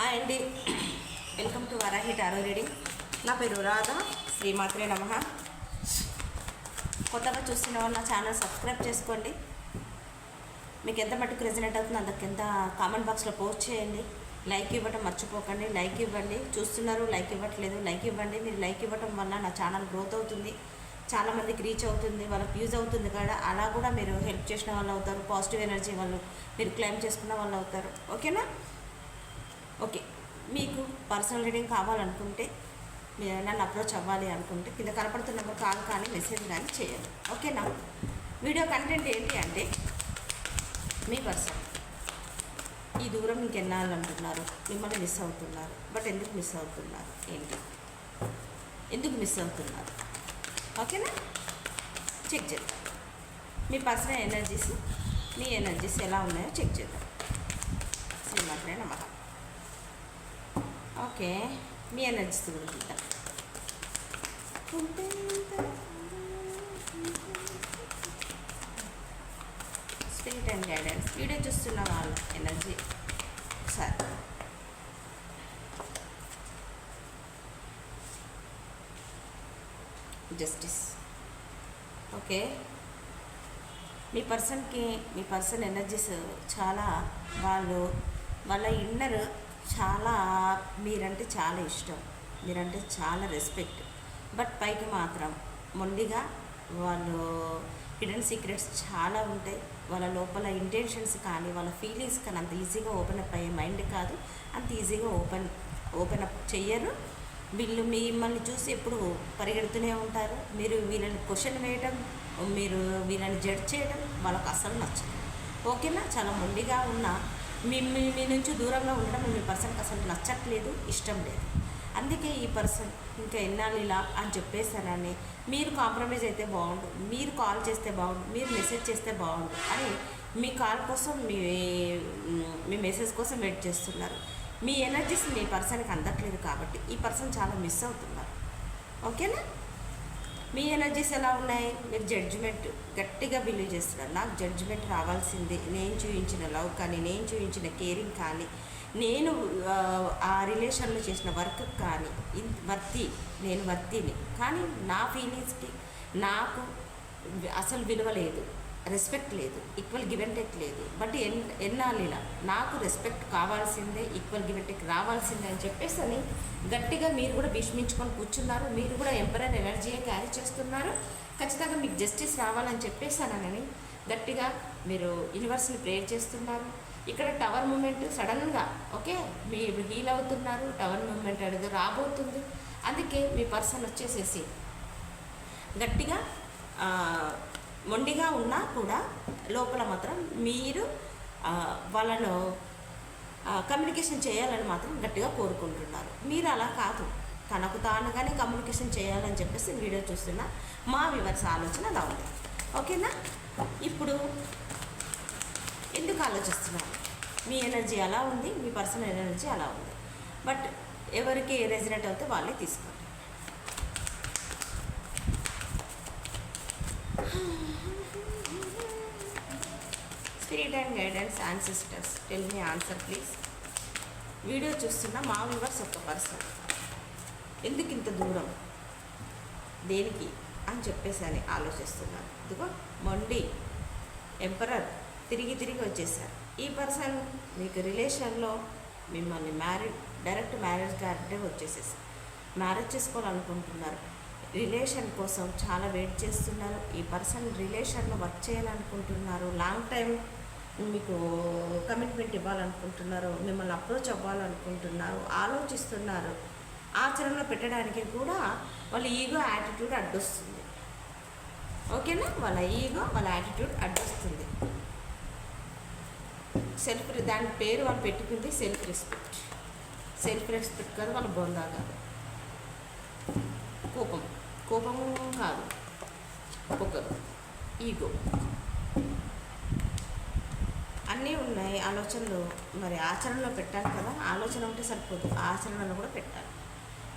Hi అండి. Welcome to Varahi tarot reading నా పేరు రాధా శ్రీమాత్రే నమ. కొత్తగా చూస్తున్న వాళ్ళు నా ఛానల్ సబ్స్క్రైబ్ చేసుకోండి. మీకు ఎంత మట్టుకు రెజినేట్ అవుతుందో అంత కామెంట్ బాక్స్లో పోస్ట్ చేయండి. లైక్ ఇవ్వటం మర్చిపోకండి. లైక్ ఇవ్వండి. చూస్తున్నారు లైక్ ఇవ్వట్లేదు. లైక్ ఇవ్వండి. మీరు లైక్ ఇవ్వటం వల్ల నా ఛానల్ గ్రోత్ అవుతుంది. చాలామందికి రీచ్ అవుతుంది. వాళ్ళకి యూజ్ అవుతుంది కదా. అలా కూడా మీరు హెల్ప్ చేసిన వాళ్ళు అవుతారు. పాజిటివ్ ఎనర్జీ వాళ్ళు మీరు క్లెయిమ్ చేసుకున్న వాళ్ళు అవుతారు. ఓకేనా ఓకే. మీకు పర్సనల్ రీడింగ్ కావాలనుకుంటే మీరు నన్ను అప్రోచ్ అవ్వాలి అనుకుంటే కింద కనపడుతున్న నెంబర్ కాల్ కానీ మెసేజ్ కానీ చేయండి. ఓకేనా? వీడియో కంటెంట్ ఏంటి అంటే మీ పర్సన్. ఈ దూరం మీకు ఎన్నాళ్ళంటున్నారు మిమ్మల్ని మిస్ అవుతున్నారు. బట్ ఎందుకు మిస్ అవుతున్నారు? ఏంటి? ఎందుకు మిస్ అవుతున్నారు? ఓకేనా? చెక్ చేద్దాం. మీ పర్సనల్ ఎనర్జీస్ మీ ఎనర్జీస్ ఎలా ఉన్నాయో చెక్ చేద్దాం. శ్రీమాత్రే నమః. ఓకే మీ ఎనర్జీస్ కూడా చూద్దాం స్పిరిట్ అండ్ గైడెన్స్ వీడియో చూస్తున్న వాళ్ళు ఎనర్జీ సార్ జస్టిస్ ఓకే మీ పర్సన్కి మీ పర్సన్ ఎనర్జీస్ చాలా వాళ్ళు వాళ్ళ ఇన్నర్ చాలా మీరంటే చాలా ఇష్టం. మీరంటే చాలా రెస్పెక్ట్ బట్ పైకి మాత్రం మొండిగా వాళ్ళు హిడెన్ సీక్రెట్స్ చాలా ఉంటాయి. వాళ్ళ లోపల ఇంటెన్షన్స్ కానీ వాళ్ళ ఫీలింగ్స్ కానీ అంత ఈజీగా ఓపెన్ అప్ అయ్యే మైండ్ కాదు. అంత ఈజీగా ఓపెన్ ఓపెన్ అప్ చెయ్యరు. వీళ్ళు మిమ్మల్ని చూసి ఎప్పుడు పరిగెడుతూనే ఉంటారు. మీరు వీళ్ళని క్వశ్చన్ వేయడం మీరు వీళ్ళని జడ్జ్ చేయడం వాళ్ళకి అసలు నచ్చదు. ఓకేనా చాలా మొండిగా ఉన్న మీ మీ నుంచి దూరంగా ఉండడం మీ పర్సన్కి అసలు నచ్చట్లేదు ఇష్టం లేదు. అందుకే ఈ పర్సన్ ఇంకా ఎన్నాళ్ళు ఇలా అని చెప్పేసానని మీరు కాంప్రమైజ్ అయితే బాగుండు మీరు కాల్ చేస్తే బాగుండు మీరు మెసేజ్ చేస్తే బాగుండు అని మీ కాల్ కోసం మీ మీ మెసేజ్ కోసం వెయిట్ చేస్తున్నారు. మీ ఎనర్జీస్ మీ పర్సన్కి అందట్లేదు కాబట్టి ఈ పర్సన్ చాలా మిస్ అవుతున్నారు. ఓకేనా? మీ ఎనర్జీస్ ఎలా ఉన్నాయి? మీరు జడ్జిమెంట్ గట్టిగా బిలీవ్ చేస్తున్నారు. నాకు జడ్జిమెంట్ రావాల్సిందే. నేను చూపించిన లవ్ కానీ నేను చూపించిన కేరింగ్ కానీ నేను ఆ, రిలేషన్లో చేసిన వర్క్ కానీ ఇన్ వర్తి నేను వర్తిని. కానీ నా ఫీలింగ్స్కి నాకు అసలు విలువ లేదు. రెస్పెక్ట్ లేదు ఈక్వల్ గివ్ అండ్ లేదు. బట్ ఎన్ ఎన్నాళ్ళు ఇలా? నాకు రెస్పెక్ట్ కావాల్సిందే ఈక్వల్ గివ్ అండ్ రావాల్సిందే అని చెప్పేసి అని గట్టిగా మీరు కూడా భీష్మించుకొని కూర్చున్నారు. మీరు కూడా ఎంపరర్ ఎనర్జీయే క్యారీ చేస్తున్నారు. ఖచ్చితంగా మీకు జస్టిస్ రావాలని చెప్పేసానని గట్టిగా మీరు యూనివర్స్ని ప్రేయర్ చేస్తున్నారు. ఇక్కడ టవర్ మూమెంట్ సడన్గా ఓకే మీరు హీల్ అవుతున్నారు టవర్ మూమెంట్ అనేది రాబోతుంది. అందుకే మీ పర్సన్ వచ్చేసేసి గట్టిగా మొండిగా ఉన్నా కూడా లోపల మాత్రం మీరు వాళ్ళను కమ్యూనికేషన్ చేయాలని మాత్రం గట్టిగా కోరుకుంటున్నారు. మీరు అలా కాదు. తనకు తానుగానే కమ్యూనికేషన్ చేయాలని చెప్పేసి వీడియో చూస్తున్న మా వివర్స్ ఆలోచన అలా ఉంది. ఓకేనా? ఇప్పుడు ఎందుకు ఆలోచిస్తున్నారు? మీ ఎనర్జీ అలా ఉంది మీ పర్సనల్ ఎనర్జీ అలా ఉంది. బట్ ఎవరికి రెసిడెంట్ అవుతే వాళ్ళే తీసుకోండి spirit and ancestors tell me answer please video చూస్తున్న మా వ్యూవర్స్ ఒక పర్సన్ ఎందుకు ఇంత దూరం? దేనికి? అని చెప్పేసి అని ఆలోచిస్తున్నారు. ఇదిగో మొండి ఎంపరర్ తిరిగి తిరిగి వచ్చేసారు. ఈ పర్సన్ మీకు రిలేషన్లో మిమ్మల్ని మ్యారేజ్ డైరెక్ట్ మ్యారేజ్ గారంటే వచ్చేసేసారు. మ్యారేజ్ చేసుకోవాలనుకుంటున్నారు. రిలేషన్ కోసం చాలా వెయిట్ చేస్తున్నారు. ఈ పర్సన్ రిలేషన్లో వర్క్ చేయాలనుకుంటున్నారు. లాంగ్ టైం మీకు కమిట్మెంట్ ఇవ్వాలనుకుంటున్నారు మిమ్మల్ని అప్రోచ్ అవ్వాలనుకుంటున్నారు ఆలోచిస్తున్నారు ఆచరణలో పెట్టడానికి కూడా వాళ్ళ ఈగో యాటిట్యూడ్ అడ్డొస్తుంది. ఓకేనా? వాళ్ళ ఈగో వాళ్ళ యాటిట్యూడ్ అడ్డొస్తుంది. సెల్ఫ్ దాని పేరు వాళ్ళు పెట్టుకుంది సెల్ఫ్ రెస్పెక్ట్ సెల్ఫ్ రెస్పెక్ట్ కాదు వాళ్ళ బొందా కాదు కోపం కోపము కాదు. ఒకరు ఈగో అన్నీ ఉన్నాయి ఆలోచనలు. మరి ఆచరణలో పెట్టాలి కదా ఆలోచన ఉంటే సరిపోదు ఆచరణలో కూడా పెట్టాలి.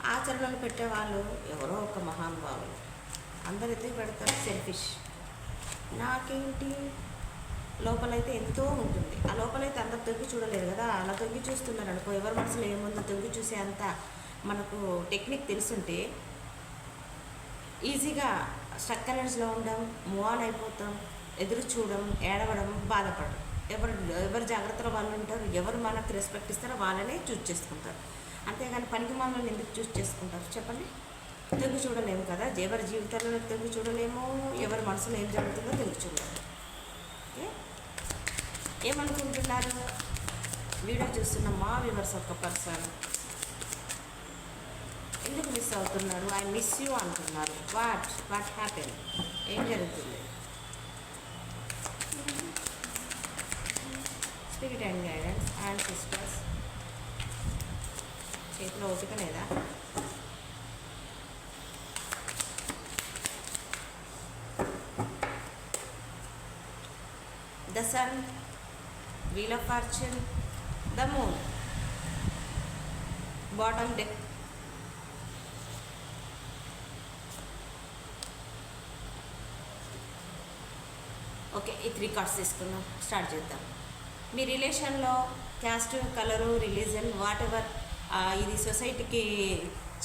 ఆచరణలు పెట్టే వాళ్ళు ఎవరో ఒక మహానుభావులు. అందరైతే పెడతారు సెల్ఫిష్ నాకేంటి? లోపలైతే ఎంతో ఉంటుంది. ఆ లోపలైతే అంత తొంగి చూడలేరు కదా. అలా తొంగి చూస్తున్నారు అనుకో ఎవరి మనసులో ఏముందో తొంగి చూసే అంత మనకు టెక్నిక్ తెలుసుంటే ఈజీగా స్ట్రక్ కలర్స్లో ఉండడం మూవ్ ఆన్ అయిపోతాం ఎదురు చూడడం ఏడవడం బాధపడడం. ఎవరు ఎవరు జాగ్రత్తలో వాళ్ళు ఉంటారు ఎవరు మనకు రెస్పెక్ట్ ఇస్తారో వాళ్ళనే చూస్ చేసుకుంటారు. అంతేగాని పనికి మనల్ని ఎందుకు చూస్ చేసుకుంటారు? చెప్పండి. తెలుగు చూడలేము కదా? ఎవరి జీవితాల్లో తెలుగు చూడలేము? ఎవరి మనసులో ఏం జరుగుతుందో తెలుగు చూడలేము. ఓకే? ఏమనుకుంటున్నారు? వీడియో చూస్తున్న మా వ్యూవర్స్ ఒక పర్సన్. ఎందుకు మిస్ అవుతున్నారు? ఐ మిస్ యూ అంటున్నారు. వాట్ వాట్ హ్యాపెన్ ఏం జరుగుతుంది? Spirit and guidance and sisters చేతిలో ఓపిక లేదా? The sun wheel of fortune the moon bottom deck okay ఈ త్రీ కార్డ్స్ తీసుకుందాం. స్టార్ట్ చేద్దాం. మీ రిలేషన్లో caste colour religion whatever ఇది సొసైటీకి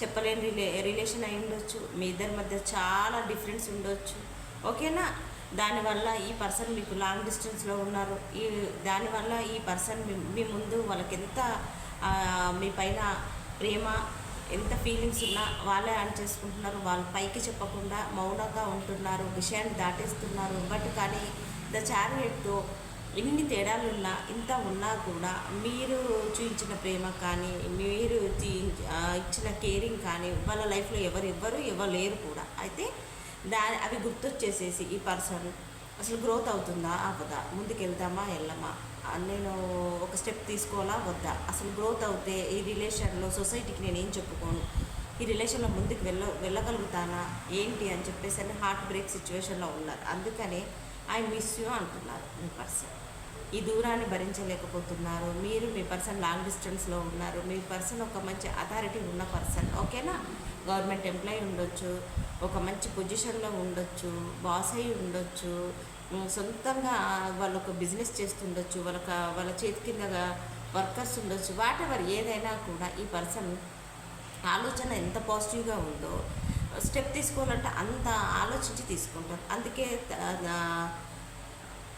చెప్పలేని రిలే రిలేషన్ అయి ఉండొచ్చు. మీ ఇద్దరి మధ్య చాలా డిఫరెన్స్ ఉండొచ్చు. ఓకేనా? దానివల్ల ఈ పర్సన్ మీకు లాంగ్ డిస్టెన్స్లో ఉన్నారు. ఈ దానివల్ల ఈ పర్సన్ మీ ముందు వాళ్ళకి ఎంత మీ పైన ప్రేమ ఎంత ఫీలింగ్స్ ఉన్నా వాళ్ళే ఆన్ చేసుకుంటున్నారు. వాళ్ళ పైకి చెప్పకుండా మౌనంగా ఉంటున్నారు. విషయాన్ని దాటేస్తున్నారు. బట్ కానీ ద చారియట్తో ఎన్ని తేడాలు ఉన్నా ఇంత ఉన్నా కూడా మీరు చూపించిన ప్రేమ కానీ మీరు ఇచ్చిన కేరింగ్ కానీ వాళ్ళ లైఫ్లో ఎవరు ఎవ్వరు ఇవ్వలేరు లేరు కూడా. అయితే దా అవి గుర్తొచ్చేసేసి ఈ పర్సన్ అసలు గ్రోత్ అవుతుందా అవ్వదా? ముందుకెళ్తామా వెళ్ళమా నేను ఒక స్టెప్ తీసుకోవాలా వద్దా? అసలు గ్రోత్ అవుతే ఈ రిలేషన్లో సొసైటీకి నేను ఏం చెప్పుకోను? ఈ రిలేషన్లో ముందుకు వెళ్ళ వెళ్ళగలుగుతానా? ఏంటి అని చెప్పేసి అని హార్ట్ బ్రేక్ సిచ్యువేషన్లో ఉన్నారు. అందుకనే ఐ మిస్ యూ అంటున్నారు మీ పర్సన్. ఈ దూరాన్ని భరించలేకపోతున్నారు. మీరు మీ పర్సన్ లాంగ్ డిస్టెన్స్లో ఉన్నారు. మీ పర్సన్ ఒక మంచి అథారిటీ ఉన్న పర్సన్. ఓకేనా? గవర్నమెంట్ ఎంప్లాయీ ఉండొచ్చు. ఒక మంచి పొజిషన్లో ఉండొచ్చు. బాస్ అయి ఉండొచ్చు. సొంతంగా వాళ్ళొక బిజినెస్ చేస్తుండొచ్చు. వాళ్ళక వాళ్ళ చేతి కిందగా వర్కర్స్ ఉండొచ్చు. వాటెవర్ ఏదైనా కూడా ఈ పర్సన్ ఆలోచన ఎంత పాజిటివ్గా ఉందో స్టెప్ తీసుకోవాలంటే అంత ఆలోచించి తీసుకుంటారు. అందుకే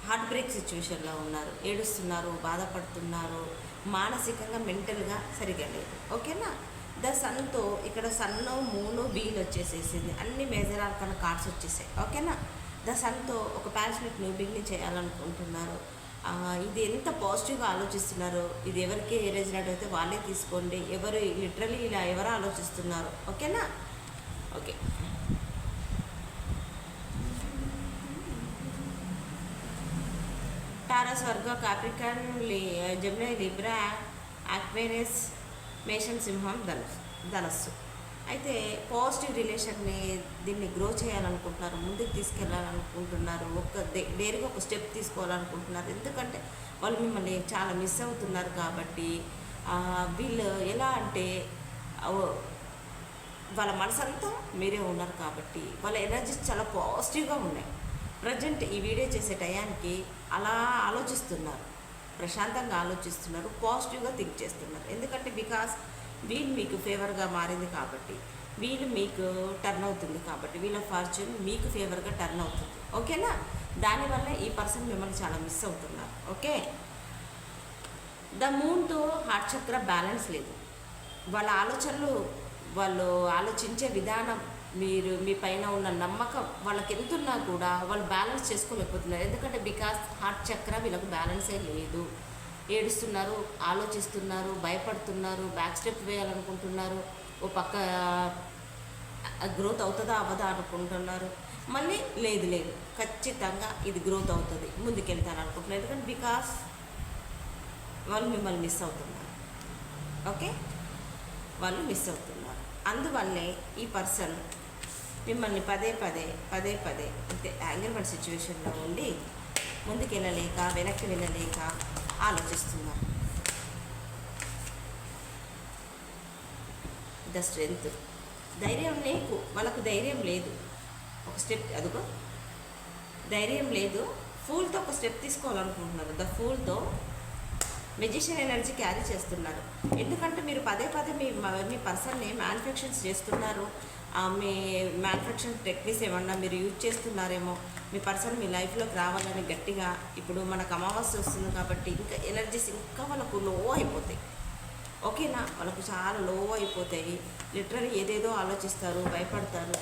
హార్ట్ బ్రేక్ సిచ్యువేషన్లో ఉన్నారు. ఏడుస్తున్నారు బాధపడుతున్నారు మానసికంగా మెంటల్గా సరిగా లేదు ఓకేనా? ద సన్తో ఇక్కడ సన్ను మూను వీల్ వచ్చేసేసింది. అన్ని మేజర్ ఆర్కన కార్డ్స్ వచ్చేసాయి. ఓకేనా? ద సన్తో ఒక ప్యాషనెట్ న్యూ బిగినింగ్ చేయాలనుకుంటున్నారు. ఇది ఎంత పాజిటివ్గా ఆలోచిస్తున్నారు? ఇది ఎవరికి రెజినేట్ అయితే వాళ్ళే తీసుకోండి. ఎవరు లిటరలీ ఇలా ఎవరు ఆలోచిస్తున్నారు? ఓకేనా? ఓకే. టారస్ వర్గ కాప్రికన్ జమినై లిబ్రా అక్వేరియస్ మేషన్ సింహం ధనుసు ధనస్సు. అయితే పాజిటివ్ రిలేషన్ని దీన్ని గ్రో చేయాలనుకుంటున్నారు ముందుకు తీసుకెళ్ళాలనుకుంటున్నారు ఒక దే- ఒక స్టెప్ తీసుకోవాలనుకుంటున్నారు. ఎందుకంటే వాళ్ళు మిమ్మల్ని చాలా మిస్ అవుతున్నారు కాబట్టి వీళ్ళు ఎలా అంటే వాళ్ళ మనసంతా మీరే ఉన్నారు కాబట్టి వాళ్ళ ఎనర్జీస్ చాలా పాజిటివ్గా ఉన్నాయి. ప్రజెంట్ ఈ వీడియో చేసే టయానికి అలా ఆలోచిస్తున్నారు. ప్రశాంతంగా ఆలోచిస్తున్నారు. పాజిటివ్గా థింక్ చేస్తున్నారు. ఎందుకంటే బికాస్ వీళ్ళు మీకు ఫేవర్గా మారింది కాబట్టి వీళ్ళు మీకు టర్న్ అవుతుంది కాబట్టి వీళ్ళ ఫార్చ్యూన్ మీకు ఫేవర్గా టర్న్ అవుతుంది. ఓకేనా? దానివల్ల ఈ పర్సన్ మిమ్మల్ని చాలా మిస్ అవుతున్నారు. ఓకే? ద మూన్తో హార్ట్ చక్ర బ్యాలెన్స్ లేదు. వాళ్ళ ఆలోచనలు వాళ్ళు ఆలోచించే విధానం మీరు మీ పైన ఉన్న నమ్మకం వాళ్ళకి ఎంతున్నా కూడా వాళ్ళు బ్యాలెన్స్ చేసుకోలేకపోతున్నారు. ఎందుకంటే బికాస్ హార్ట్ చక్ర వీళ్ళకు బ్యాలెన్సే లేదు. ఏడుస్తున్నారు ఆలోచిస్తున్నారు భయపడుతున్నారు బ్యాక్ స్టెప్ వేయాలనుకుంటున్నారు ఓ పక్క గ్రోత్ అవుతుందా అవ్వదా అనుకుంటున్నారు. మళ్ళీ లేదు లేదు. ఖచ్చితంగా ఇది గ్రోత్ అవుతుంది. ముందుకెళ్తాను అనుకుంటున్నారు. ఎందుకంటే బికాస్ వాళ్ళు మిమ్మల్ని మిస్ అవుతున్నారు. ఓకే వాళ్ళు మిస్ అవుతున్నారు. అందువల్లే ఈ పర్సన్ మిమ్మల్ని పదే పదే పదే పదే అంటే యాంగిల్మెంట్ సిచ్యువేషన్లో ఉండి ముందుకు వెళ్ళలేక వెనక్కి వెళ్ళలేక ఆలోచిస్తున్నారు. ద స్ట్రెంగ్త్ ధైర్యం నీకు వాళ్ళకు ధైర్యం లేదు. ఒక స్టెప్ అదుగో. ధైర్యం లేదు. ఫూల్తో ఒక స్టెప్ తీసుకోవాలనుకుంటున్నారు. ద ఫూల్తో మెజిషియన్ ఎనర్జీ క్యారీ చేస్తున్నారు. ఎందుకంటే మీరు పదే పదే మీ మీ పర్సన్ని మ్యానుఫ్యాక్చర్స్ చేస్తున్నారు. మీ మ్యానుఫ్యాక్చరింగ్ టెక్నిక్స్ ఏమన్నా మీరు యూజ్ చేస్తున్నారేమో మీ పర్సన్ మీ లైఫ్లోకి రావాలని గట్టిగా ఇప్పుడు మనకు అమావాస్య వస్తుంది కాబట్టి ఇంకా ఎనర్జీస్ ఇంకా వాళ్ళకు లో అయిపోతాయి. ఓకేనా? వాళ్ళకు చాలా లో అయిపోతాయి. లిటరీ ఏదేదో ఆలోచిస్తారు భయపడతారు.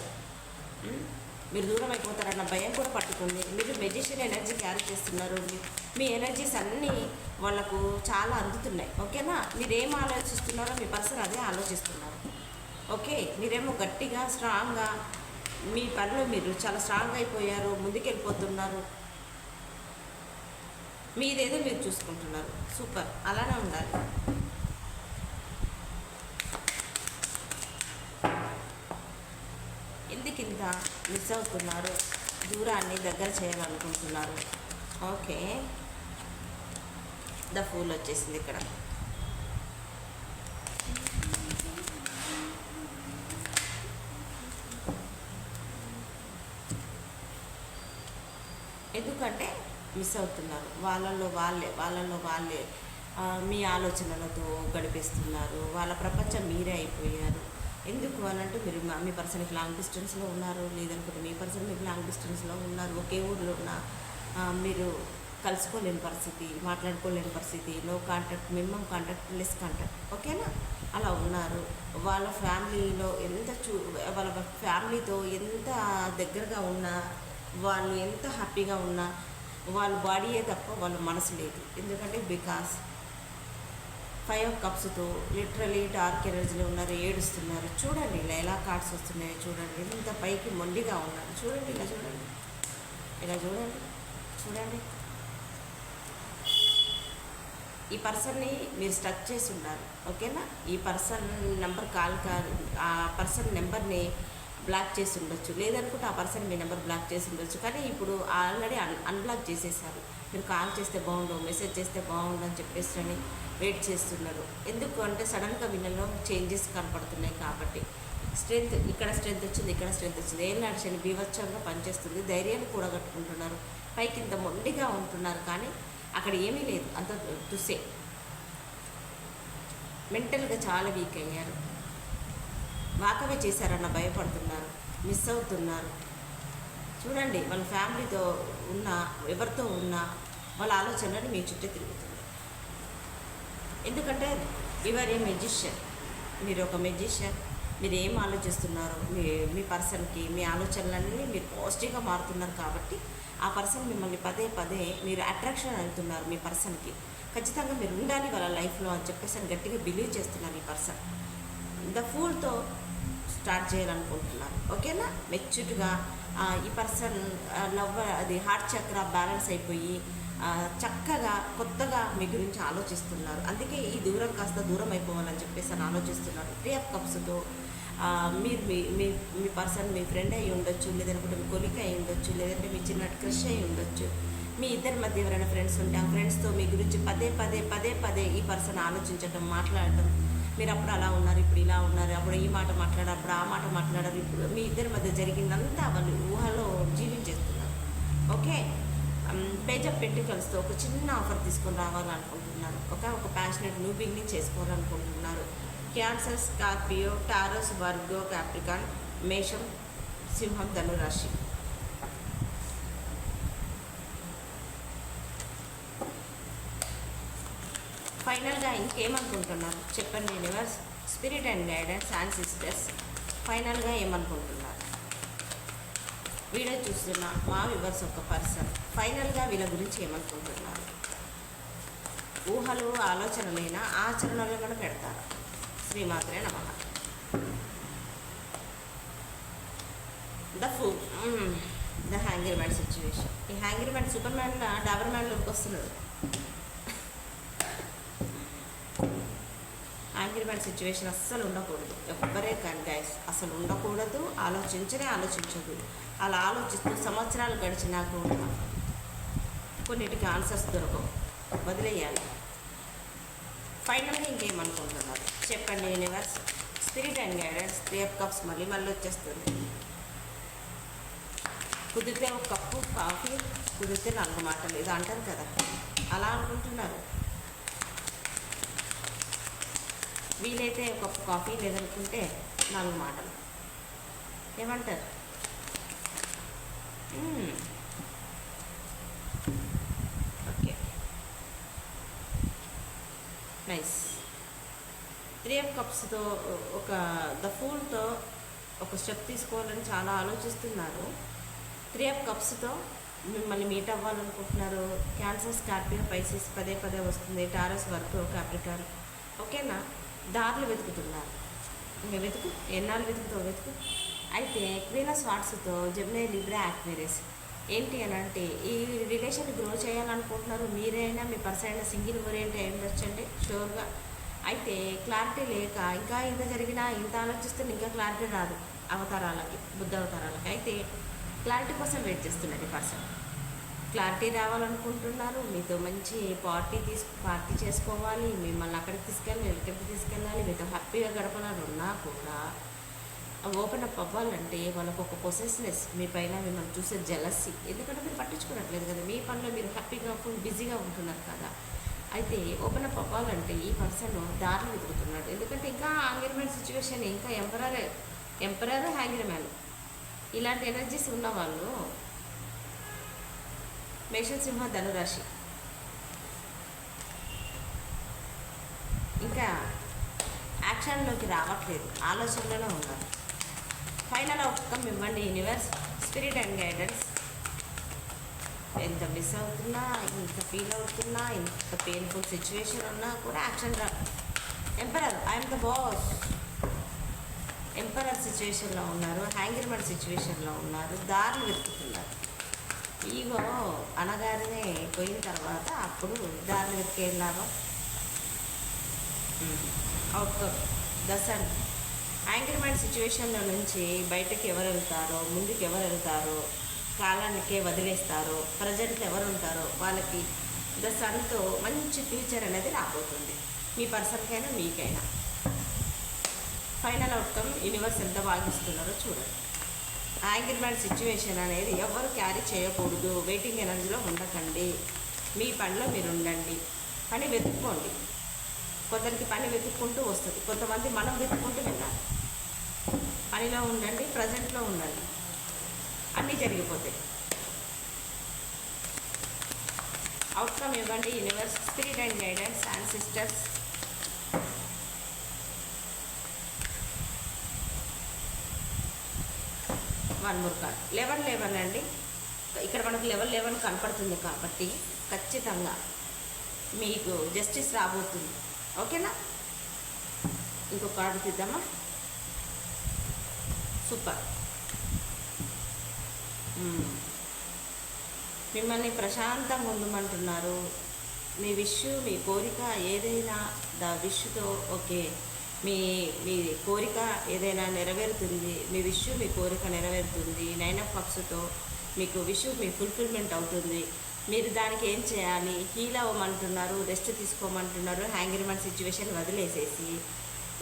మీరు దూరం అయిపోతారన్న భయం కూడా పట్టుకుంది మీరు మెజిషియన్ ఎనర్జీ క్యారీ చేస్తున్నారు. మీ- మీ ఎనర్జీస్ అన్నీ వాళ్ళకు చాలా అందుతున్నాయి. ఓకేనా? మీరేం ఆలోచిస్తున్నారో మీ పర్సన్ అదే ఆలోచిస్తున్నారు. ఓకే? మీరేమో గట్టిగా స్ట్రాంగ్గా మీ పనిలో మీరు చాలా స్ట్రాంగ్ అయిపోయారు ముందుకెళ్ళిపోతున్నారు. మీదేదో మీరు చూసుకుంటున్నారు. సూపర్. అలానే ఉండాలి. ఎందుకు మిస్ అవుతున్నారు? దూరాన్ని దగ్గర చేయాలనుకుంటున్నారు ఓకే. ద ఫూల్ వచ్చేసింది ఇక్కడ. ఎందుకంటే మిస్ అవుతున్నారు. వాళ్ళల్లో వాళ్ళే వాళ్ళల్లో వాళ్ళే మీ ఆలోచనలతో గడిపేస్తున్నారు. వాళ్ళ ప్రపంచం మీరే అయిపోయారు. ఎందుకు అని అంటే మీరు మీ పర్సన్కి లాంగ్ డిస్టెన్స్లో ఉన్నారు లేదనుకుంటే మీ పర్సన్ మీకు లాంగ్ డిస్టెన్స్లో ఉన్నారు ఒకే ఊర్లో ఉన్న మీరు కలుసుకోలేని పరిస్థితి మాట్లాడుకోలేని పరిస్థితి no contact minimum contact less contact ఓకేనా అలా ఉన్నారు. వాళ్ళ ఫ్యామిలీలో ఎంత చూ వాళ్ళ ఫ్యామిలీతో ఎంత దగ్గరగా ఉన్నా వాళ్ళు ఎంత హ్యాపీగా ఉన్నా వాళ్ళ బాడీయే తప్ప వాళ్ళ మనసు లేదు. ఎందుకంటే బికాస్ ఫైవ్ కప్స్తో లిటరలీ డార్క్ ఎనర్జీలో ఉన్నారు ఏడుస్తున్నారు. చూడండి ఇలా ఎలా కార్డ్స్ వస్తున్నాయో చూడండి. ఇంత పైకి మొండిగా ఉన్నారు. చూడండి ఇలా చూడండి. ఇలా చూడండి. చూడండి. ఈ పర్సన్ని మీరు స్టక్ చేసి ఉన్నారు ఓకేనా? ఈ పర్సన్ నెంబర్ కాల్ కాల్ ఆ పర్సన్ నెంబర్ని బ్లాక్ చేసి ఉండొచ్చు. లేదనుకుంటే ఆ పర్సన్ మీ నెంబర్ బ్లాక్ చేసి ఉండొచ్చు. కానీ ఇప్పుడు ఆల్రెడీ అన్ అన్బ్లాక్ చేసేసారు. మీరు కాల్ చేస్తే బాగుండు మెసేజ్ చేస్తే బాగుండు అని చెప్పేసి అని వెయిట్ చేస్తున్నారు. ఎందుకు అంటే సడన్గా వీళ్ళలో చేంజెస్ కనపడుతున్నాయి కాబట్టి. స్ట్రెంత్ ఇక్కడ స్ట్రెంత్ వచ్చింది ఇక్కడ స్ట్రెంత్ వచ్చింది. ఏం నడిచని బీభత్సంగా పనిచేస్తుంది. ధైర్యాన్ని కూడగట్టుకుంటున్నారు పైకి ఇంత మొండిగా ఉంటున్నారు కానీ అక్కడ ఏమీ లేదు. అంత టుసే మెంటల్గా చాలా వీక్ అయ్యారు. వాకవే చేశారన్న భయపడుతున్నారు. మిస్ అవుతున్నారు. చూడండి వాళ్ళ ఫ్యామిలీతో ఉన్న ఎవరితో ఉన్న వాళ్ళ ఆలోచనలు మీ చుట్టూ తిరుగుతుంది ఎందుకంటే యువర్ ఏ మెజిషియన్ మీరు ఒక మెజిషియన్ మీరు ఏం ఆలోచిస్తున్నారో? మీ మీ పర్సన్కి మీ ఆలోచనలన్నీ మీరు పాజిటివ్గా మారుతున్నారు కాబట్టి ఆ పర్సన్ మిమ్మల్ని పదే పదే మీరు అట్రాక్షన్ అవుతున్నారు మీ పర్సన్కి ఖచ్చితంగా మీరు ఉండాలి వాళ్ళ లైఫ్లో అని చెప్పేసి అని గట్టిగా బిలీవ్ చేస్తున్నారు ఈ పర్సన్ ద ఫూల్తో స్టార్ట్ చేయాలనుకుంటున్నారు. ఓకేనా మెచ్యూర్డ్గా ఈ పర్సన్ లవ్ అది హార్ట్ చక్ర బ్యాలెన్స్ అయిపోయి చక్కగా కొత్తగా మీ గురించి ఆలోచిస్తున్నారు. అందుకే ఈ దూరం కాస్త దూరం అయిపోవాలని చెప్పేసి అని ఆలోచిస్తున్నారు. త్రీ ఆఫ్ కప్స్తో మీరు మీ మీ మీ పర్సన్ మీ ఫ్రెండ్ అయి ఉండొచ్చు లేదనుకుంటే మీ కొలిక అయి ఉండొచ్చు లేదంటే మీ చిన్న క్రష్ అయి ఉండొచ్చు. మీ ఇద్దరి మధ్య ఎవరైనా ఫ్రెండ్స్ ఉంటే ఆ ఫ్రెండ్స్తో మీ గురించి పదే పదే పదే పదే ఈ పర్సన్ ఆలోచించడం మాట్లాడటం. మీరు అప్పుడు అలా ఉన్నారు ఇప్పుడు ఇలా ఉన్నారు అప్పుడు ఈ మాట మాట్లాడారు అప్పుడు ఆ మాట మాట్లాడారు. ఇప్పుడు మీ ఇద్దరి మధ్య జరిగిందంతా వాళ్ళు ఊహలో జీవించేస్తున్నారు. ఓకే పేజప్ ఆఫ్ పెంటికల్స్తో ఒక చిన్న ఆఫర్ తీసుకొని రావాలనుకుంటున్నారు. ఒక ఒక passionate new beginning చేసుకోవాలనుకుంటున్నారు. Cancer Scorpio Taurus Virgo Capricorn మేషం సింహం ధనురాశి. ఫైనల్గా ఇంకేమనుకుంటున్నారు? చెప్పండి universe spirit and guidance and sisters ఫైనల్గా ఏమనుకుంటున్నారు? వీడియో చూస్తున్న మా వివర్స్ ఒక పర్సన్ ఫైనల్గా వీళ్ళ గురించి ఏమనుకుంటున్నారు? ఊహలు ఆలోచనలైనా ఆచరణలు కూడా పెడతారు. శ్రీమాత్రే నమ. ద ఫూ ద హ్యాంగర్ మ్యాన్ సిచ్యువేషన్ ఈ హ్యాంగర్ మ్యాన్ సూపర్ మ్యాన్ డాబర్ మ్యాన్లోకి వస్తున్నాడు. యాంగ్రీమెంట్ సిచ్యువేషన్ అస్సలు ఉండకూడదు. ఎవ్వరే కానీ గైస్ అసలు ఉండకూడదు. ఆలోచించనే ఆలోచించదు. అలా ఆలోచిస్తూ సంవత్సరాలు గడిచినా కూడా కొన్నిటికి ఆన్సర్స్ దొరకవు. వదిలేయాలి. ఫైనల్గా ఇంకేమనుకుంటున్నారు చెప్పండి universe spirit and guidance three of cups మళ్ళీ మళ్ళీ వచ్చేస్తుంది. కుదిరితే ఒక కప్పు కాఫీ కుదిరితే నాలుగు మాటలు. ఇది అంటారు కదా. అలా అనుకుంటున్నారు. వీలైతే ఒక కప్పు కాఫీ లేదనుకుంటే నాలుగు మాటలు. ఏమంటారు? Hmm మ్మ్. ఓకే నైస్ త్రీ ఆఫ్ కప్స్తో ఒక ద ఫూల్తో ఒక స్టెప్ తీసుకోవాలని చాలా ఆలోచిస్తున్నారు. త్రీ ఆఫ్ కప్స్తో మిమ్మల్ని మీట్ అవ్వాలనుకుంటున్నారు. క్యాన్సర్ స్కార్పియో పైసెస్ పదే పదే వస్తుంది. టారస్ వర్క్ క్యాప్రికాన్ ఓకేనా? దారులు వెతుకుతున్నారు. ఇంకా వెతుకు. ఎన్నాళ్ళు వెతుకుతావు? వెతుకు. అయితే క్వీన్ స్వాట్స్తో జెమినీ లిబ్రా యాక్వేరియస్ ఏంటి అని అంటే ఈ రిలేషన్ గ్రో చేయాలనుకుంటున్నారు మీరైనా మీ పర్సన్ అయినా సింగిల్ ఓరియంట్ అయి ఉండొచ్చండి షూర్గా అయితే క్లారిటీ లేక ఇంకా ఇంత జరిగినా ఇంత ఆలోచిస్తే ఇంకా క్లారిటీ రాదు అవతారాలకి బుద్ధ అవతారాలకి. అయితే క్లారిటీ కోసం వెయిట్ చేస్తున్నారు ఈ పర్సన్ క్లారిటీ రావాలనుకుంటున్నారు మీతో మంచి పార్టీ తీసు పార్టీ చేసుకోవాలి మిమ్మల్ని అక్కడికి తీసుకెళ్ళి ఇక్కడికి తీసుకెళ్ళాలి మీతో హ్యాపీగా గడపాలని ఉన్నా కూడా ఓపెన్ అప్ అవ్వాలంటే వాళ్ళకు ఒక పొసెస్నెస్ మీ పైన మిమ్మల్ని చూసే జలసి ఎందుకంటే మీరు పట్టించుకున్నట్లేదు కదా మీ పనిలో మీరు హ్యాపీగా ఫుల్ బిజీగా ఉంటున్నారు కదా. అయితే ఓపెన్ అప్ అవ్వాలంటే ఈ పర్సన్ దారిని వెతుకుతున్నాడు. ఎందుకంటే ఇంకా యాంగిల్మెంట్ సిచ్యువేషన్ ఇంకా ఎంపరర్ ఎంపరర్ హ్యాంగిర్మ్యాన్ ఇలాంటి ఎనర్జీస్ ఉన్న వాళ్ళు సింహ ధనురాశి. ఇంకా యాక్షన్లోకి రావట్లేదు. ఆలోచనలోనే ఉన్నారు. ఫైనల్ అవుట్కమ్ ఇవ్వండి యూనివర్స్ స్పిరిట్ అండ్ గైడెన్స్ ఎంత మిస్ అవుతున్నా ఇంత ఫీల్ అవుతున్నా ఇంత పెయిన్ఫుల్ సిచ్యువేషన్ ఉన్నా కూడా యాక్షన్ రా. Emperor I'm the boss emperor సిచ్యువేషన్లో ఉన్నారు హ్యాంగిర్మెంట్ సిచ్యువేషన్లో ఉన్నారు దారులు వెతుకుతున్నారు. ఈగో అనగానే పోయిన తర్వాత అప్పుడు దారులు వెతికే లాభం? Hmm. అవుట్కమ్ దసన్ యాంకర్మెంట్ సిచ్యువేషన్లో నుంచి బయటకు ఎవరు వెళ్తారో ముందుకు ఎవరు వెళ్తారో కాలానికే వదిలేస్తారో ప్రజెంట్ ఎవరు ఉంటారో వాళ్ళకి ద సన్తో మంచి ఫ్యూచర్ అనేది రాబోతుంది. మీ పర్సన్కైనా మీకైనా. ఫైనల్ అవుట్కమ్ యూనివర్స్ ఎంత భావిస్తున్నారో చూడండి. యాంగ్రిమెంట్ సిచ్యువేషన్ అనేది ఎవరు క్యారీ చేయకూడదు. వెయిటింగ్ ఎనర్జీలో ఉండకండి. మీ పనిలో మీరు ఉండండి. పని వెతుక్కోండి. కొందరికి పని వెతుక్కుంటూ వస్తుంది. కొంతమంది మనం వెతుక్కుంటూ వెళ్ళాలి. పనిలో ఉండండి ప్రజెంట్లో ఉండండి. అన్నీ జరిగిపోతాయి. అవుట్కమ్ ఇవ్వండి universe spirit and guidance and sisters one more card eleven eleven అండి. ఇక్కడ మనకు లెవెన్ లెవెన్ కనపడుతుంది కాబట్టి ఖచ్చితంగా మీకు జస్టిస్ రాబోతుంది. ఓకేనా ఇంకో కార్డు తీద్దామా? Super hmm. మిమ్మల్ని ప్రశాంతంగా ఉండమంటున్నారు. మీ విష్ మీ కోరిక ఏదైనా ద విష్తో ఓకే. మీ మీ కోరిక ఏదైనా నెరవేరుతుంది. మీ విష్ మీ కోరిక నెరవేరుతుంది. నైన్ ఆఫ్ కప్స్తో మీకు విష్ మీ ఫుల్ఫిల్మెంట్ అవుతుంది. మీరు దానికి ఏం చేయాలి? హీల్ అవ్వమంటున్నారు రెస్ట్ తీసుకోమంటున్నారు హ్యాంగిర్మెంట్ సిచ్యువేషన్ వదిలేసేసి.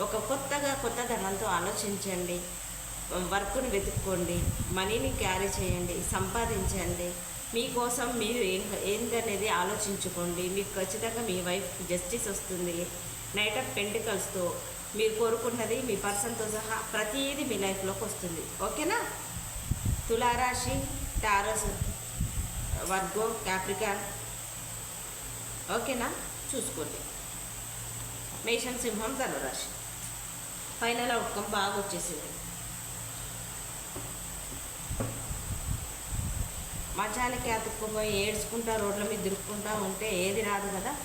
ఒక కొత్తగా కొత్త ధనంతో ఆలోచించండి. వర్క్ని వెతుక్కోండి మనీని క్యారీ చేయండి సంపాదించండి. మీకోసం మీరు ఏం ఏందనేది ఆలోచించుకోండి. మీకు ఖచ్చితంగా మీ వైఫ్ జస్టిస్ వస్తుంది. నైట్ ఆఫ్ పెంటికల్స్తో మీరు కోరుకున్నది మీ పర్సన్తో సహా ప్రతిదీ మీ లైఫ్లోకి వస్తుంది. ఓకేనా? తులారాశి టారస్ వర్గో క్యాప్రికాన్ ఓకేనా? చూసుకోండి. మేషం సింహం ధనురాశి. ఫైనల్ అవుట్కమ్ బాగా వచ్చేసింది. మధ్యాహ్నకి అతుక్కుపోయి ఏడ్చుకుంటా రోడ్ల మీద దిరుక్కుంటా ఉంటే ఏది రాదు కదా?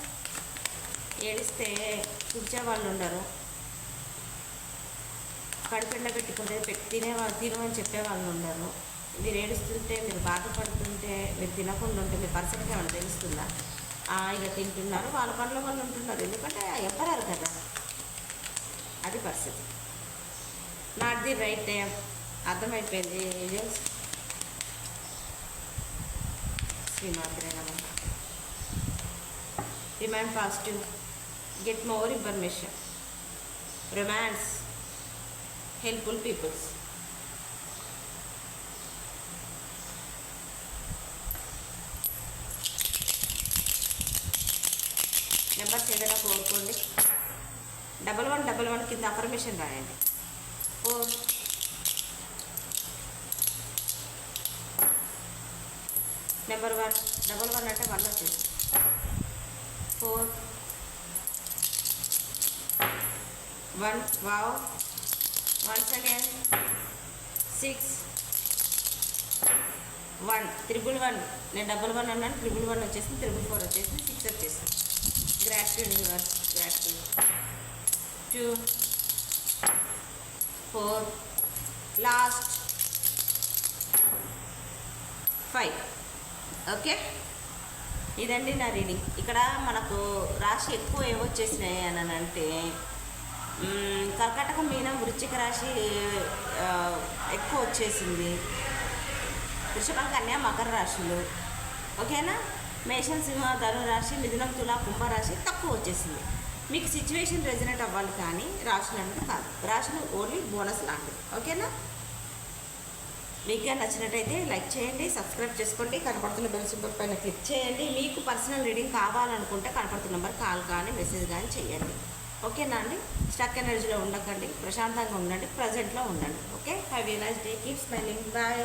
ఏడిస్తే కూర్చోవాళ్ళు ఉండరు. కడుపెండ పెట్టుకుంటే పెట్టి తినేవాళ్ళు తినమని చెప్పేవాళ్ళు ఉండరు. మీరు ఏడుస్తుంటే మీరు బాధపడుతుంటే మీరు తినకుండా ఉంటే మీ పర్సన్కి ఏమైనా తెలుస్తుందా? ఆ, ఇక తింటున్నారు వాళ్ళ పనుల వాళ్ళు ఉంటున్నారు. ఎందుకంటే ఎవ్వరారు కదా? అది పరిస్థితి. Not the right time. అర్థమైపోయింది? ఏజెంట్స్ శ్రీమాత్రే నమ remain fast get more information romance helpful peoples numbers ఏదైనా కోరుకోండి. డబల్ వన్ డబల్ వన్ కింద అఫర్మేషన్ రాయండి. నెంబర్ వన్ డబల్ వన్ అంటే వన్ వచ్చేసి four. One wow. Once again. Six. One triple one. నేను డబుల్ వన్ అన్నాను త్రిబుల్ వన్ వచ్చేసింది triple four వచ్చేసింది సిక్స్ వచ్చేసింది. Gratitude universe gratitude two four last five okay? ఇదండి నా రీడింగ్. ఇక్కడ మనకు రాశి ఎక్కువ ఏమొచ్చేసినాయి అని అంటే కర్కటక మీనం వృశ్చిక రాశి ఎక్కువ వచ్చేసింది. వృషభం కన్యా మకర రాశులు. ఓకేనా? మేషం సింహ ధను రాశి మిథునం తుల కుంభరాశి తక్కువ వచ్చేసింది. మీకు సిచ్యువేషన్ రెజినెంట్ అవ్వాలి కానీ రాశులు అంటే కాదు. రాశులు ఓన్లీ బోనస్ లాంటివి. ఓకేనా? మీకు నచ్చినట్టయితే లైక్ చేయండి సబ్స్క్రైబ్ చేసుకోండి కనపడుతున్న బెల్ సింబల్ పైన క్లిక్ చేయండి. మీకు పర్సనల్ రీడింగ్ కావాలనుకుంటే కనపడుతున్న నెంబర్ కాల్ కానీ మెసేజ్ కానీ చేయండి. ఓకేనా అండి? స్టక్ ఎనర్జీలో ఉండకండి ప్రశాంతంగా ఉండండి ప్రజెంట్లో ఉండండి. Okay? Have a nice day keep smiling bye